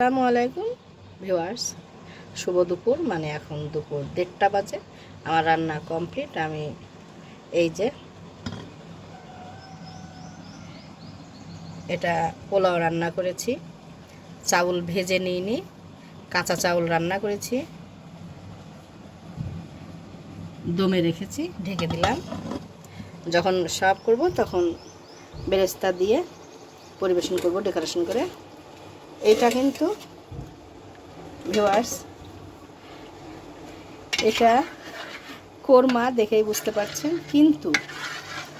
আসসালামু আলাইকুম ভিউয়ার্স। শুভ দুপুর মানে এখন দুপুর দেড়টা বাজে। আমার রান্না কমপ্লিট। আমি এই যে এটা পোলাও রান্না করেছি। চাউল ভেজে নিইনি। কাঁচা চাউল রান্না করেছি। দমে রেখেছি, ঢেকে দিলাম। যখন সার্ভ করব তখন বেরেস্তা দিয়ে পরিবেশন করব, ডেকোরেশন করে। এটা কিন্তু ভিওয়ার্স এটা কোরমা দেখেই বুঝতে পারছেন, কিন্তু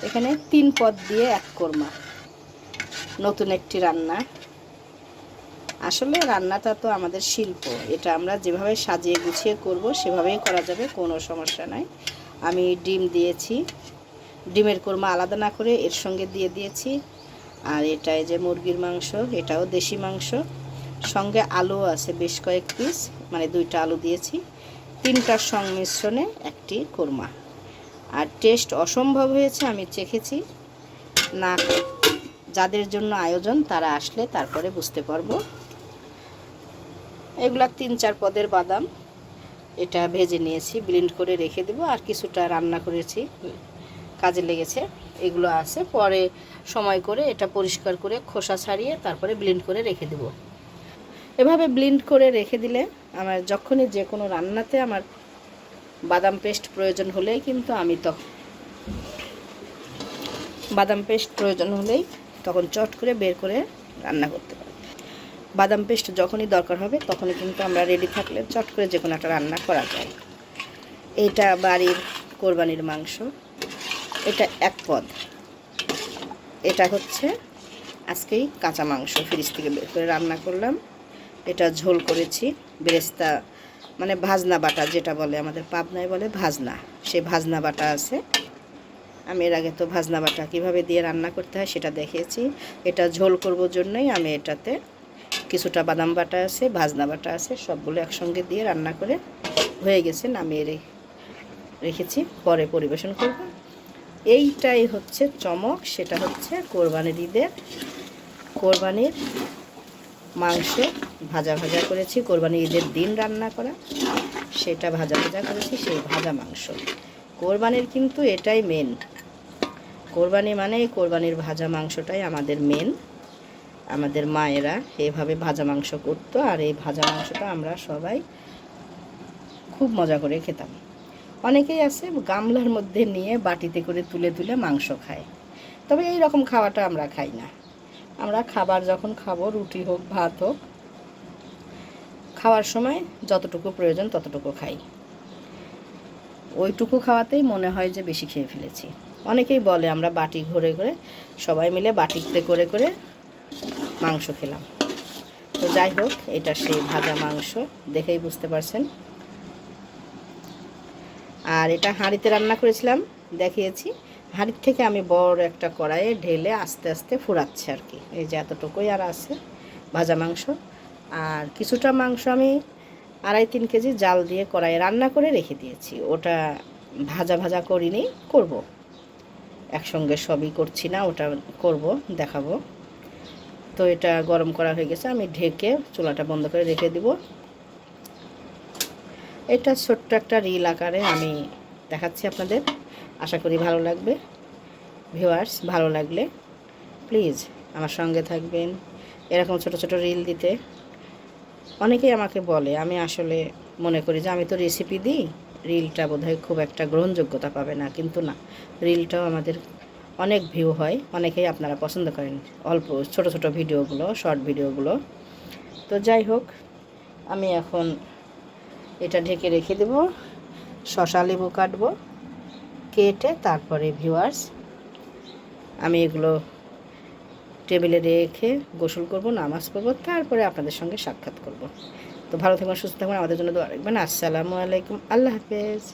এখানে তিন পদ দিয়ে এক কোরমা, নতুন একটি রান্না। আসলে রান্নাটা তো আমাদের শিল্প, এটা আমরা যেভাবে সাজিয়ে গুছিয়ে করব, সেভাবেই করা যাবে, কোনো সমস্যা নাই। আমি ডিম দিয়েছি, ডিমের কোরমা আলাদা না করে এর সঙ্গে দিয়ে দিয়েছি। আর এটা এই যে মুরগির মাংস, এটাও দেশি মাংস। সঙ্গে আলু আছে বেশ কয়েক পিস মানে দুইটা আলু দিয়েছি। তিনটার সংমিশ্রণে একটি কোরমা। আর টেস্ট অসম্ভব হয়েছে, আমি চেখেছি। না, যাদের জন্য আয়োজন, তারা আসলে তারপরে বুঝতে পারব। এগুলা তিন চার পদের বাদাম। এটা ভেজে নিয়েছি, ব্লেন্ড করে রেখে দেবো। আর কিছুটা রান্না করেছি, কাজে লেগেছে। এগুলো আছে। পরে সময় করে এটা পরিষ্কার করে খোসা ছাড়িয়ে তারপরে ব্লেন্ড করে রেখে দেব। এভাবে ব্লেন্ড করে রেখে দিলে আমার যখনই যে কোনো রান্নাতে আমার বাদাম পেস্ট প্রয়োজন হলেই কিন্তু আমি তখন বাদাম পেস্ট প্রয়োজন হলেই তখন চট করে বের করে রান্না করতে পারি। বাদাম পেস্ট যখনই দরকার হবে তখনই কিন্তু আমরা রেডি থাকলে চট করে যে কোনো একটা রান্না করা যায়। এইটা বাড়ির কোরবানির মাংস। এটা এক পদ। এটা হচ্ছে আজকেই কাঁচা মাংস ফ্রিজ থেকে বের করে রান্না করলাম। এটা ঝোল করেছি, বেরেস্তা মানে ভাজনা বাটা যেটা বলে, আমাদের পাবনায় বলে ভাজনা। সে ভাজনা বাটা আছে। আমি এর আগে তো ভাজনা বাটা কীভাবে দিয়ে রান্না করতে হয় সেটা দেখিয়েছি। এটা ঝোল করব জন্যই আমি এটাতে কিছুটা বাদাম বাটা আছে, ভাজনা বাটা আছে, সবগুলো একসঙ্গে দিয়ে রান্না করে হয়ে গেছে, নামিয়ে রেখেছি। পরে পরিবেশন করব। এইটাই হচ্ছে চমক, সেটা হচ্ছে কোরবানির ঈদের কোরবানির মাংস ভাজা ভাজা করেছি, কোরবানির ঈদের দিন রান্না করা, সেটা ভাজা ভাজা করেছি, সেই ভাজা মাংস। কোরবানির কিন্তু এটাই মেন কোরবানি মানে কোরবানির ভাজা মাংসটাই আমাদের মেন আমাদের মায়েরা এভাবে ভাজা মাংস করতো, আর এই ভাজা মাংসটা আমরা সবাই খুব মজা করে খেতাম। অনেকেই আছে গামলার মধ্যে নিয়ে বাটিতে করে তুলে তুলে মাংস খায়। তবে এই রকম খাওয়াটা আমরা খাই না। আমরা খাবার যখন খাব, রুটি হোক, ভাত হোক, খাওয়ার সময় যতটুকু প্রয়োজন ততটুকু খাই। ওইটুকু খাওয়াতেই মনে হয় যে বেশি খেয়ে ফেলেছি। অনেকেই বলে, আমরা বাটি ঘুরে করে সবাই মিলে বাটিতে করে করে মাংস খেলাম। তো যাই হোক, এটা সেই ভাজা মাংস, দেখেই বুঝতে পারছেন। আর এটা হাঁড়িতে রান্না করেছিলাম, দেখিয়েছি। হাঁড়ির থেকে আমি বড় একটা কড়াইয়ে ঢেলে আস্তে আস্তে ফুরাচ্ছে আর কি। এই যে এতটুকুই আর আছে ভাজা মাংস। আর কিছুটা মাংস আমি আড়াই তিন কেজি জাল দিয়ে কড়াইয়ে রান্না করে রেখে দিয়েছি। ওটা ভাজা ভাজা করিনি, করব। একসঙ্গে সবই করছি না, ওটা করব, দেখাবো। তো এটা গরম করা হয়ে গেছে, আমি ঢেকে চুলাটা বন্ধ করে রেখে দিব। এটা ছোট্ট একটা রিল আকারে আমি দেখাচ্ছি আপনাদের। আশা করি ভালো লাগবে। ভিউয়ার্স ভালো লাগলে প্লিজ আমার সঙ্গে থাকবেন। এরকম ছোট ছোট রিল দিতে। অনেকেই আমাকে বলে, আমি আসলে মনে করি যে আমি তো রেসিপি দিই রিলটা বোধহয় খুব একটা গ্রহণযোগ্যতা পাবে না। কিন্তু না রিলটাও আমাদের অনেক ভিউ হয়, অনেকেই আপনারা পছন্দ করেন। অল্প, ছোট ছোট ভিডিওগুলো শর্ট ভিডিওগুলো তো যাই হোক, আমি এখন এটা ঢেকে রেখে দেব। শশা লেবু কাটব, কেটে তারপরে ভিউয়ার্স আমি এগুলো টেবিলে রেখে গোসল করব, নামাজ পড়ব, তারপরে আপনাদের সঙ্গে সাক্ষাৎ করব। তো ভালো থাকবেন সুস্থ থাকবেন আমাদের জন্য দোয়া রাখবেন। আসসালামু আলাইকুম, আল্লাহ হাফেজ।